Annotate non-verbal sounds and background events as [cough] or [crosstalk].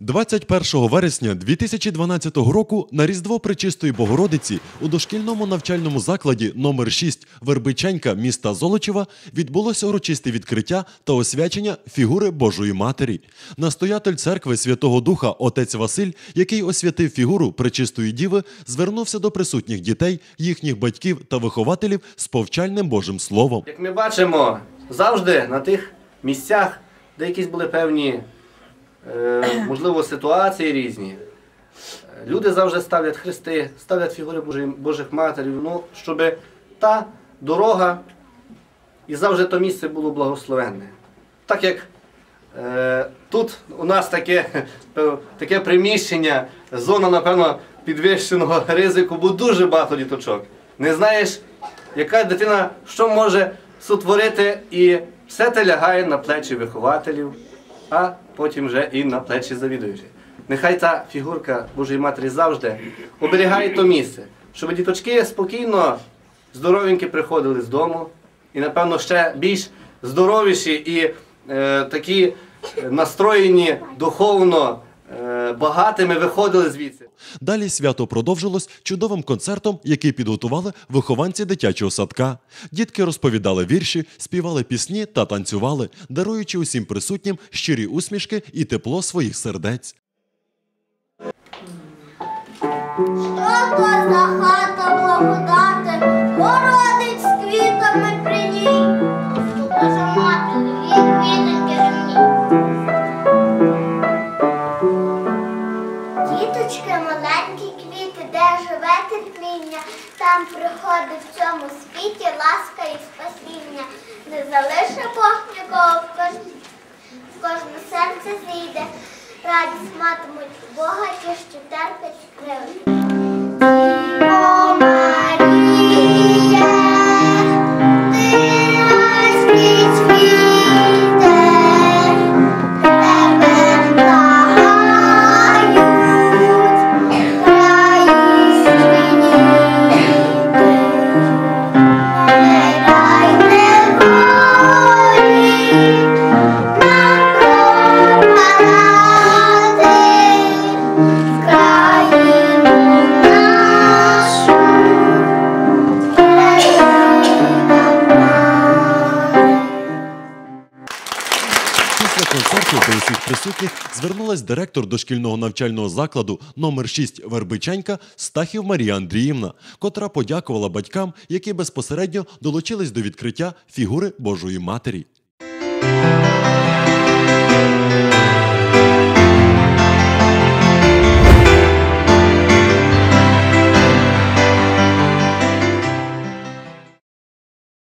21 вересня 2012 року на Різдво Пречистої Богородиці у дошкільному навчальному закладі номер 6 Вербичанька міста Золочева відбулося урочисте відкриття та освячення фігури Божої Матері. Настоятель церкви Святого Духа отець Василь, який освятив фігуру Пречистої Діви, звернувся до присутніх дітей, їхніх батьків та вихователів з повчальним Божим Словом. Як ми бачимо, завжди на тих місцях, де якісь були певні, е, можливо, ситуації різні, люди завжди ставлять хрести, ставлять фігури Божих матерів, ну, щоб та дорога і завжди то місце було благословенне. Так як е, тут у нас таке, [laughs] таке приміщення, зона, напевно, підвищеного ризику, бо дуже багато діточок. Не знаєш, яка дитина що може сотворити, і все те лягає на плечі вихователів, а потім вже і на плечі завідуючих. Нехай та фігурка Божої Матері завжди оберігає то місце, щоб діточки спокійно, здоровенькі приходили з дому, і, напевно, ще більш здоровіші і е, такі е, настроєні духовно багатими виходили звідси. Далі свято продовжилось чудовим концертом, який підготували вихованці дитячого садка. Дітки розповідали вірші, співали пісні та танцювали, даруючи усім присутнім щирі усмішки і тепло своїх сердець. Що то за хата благодати, Діточки, маленькі квіти, де живе терпіння, там приходить в цьому світі ласка і спасіння. Не залише Бог нікого в кожне серце зійде, радість матимуть Бога, ті, що терпять кривди. Усіх присутніх звернулась директор дошкільного навчального закладу номер 6 Вербичанька Стахів Марія Андріївна, котра подякувала батькам, які безпосередньо долучились до відкриття фігури Божої Матері.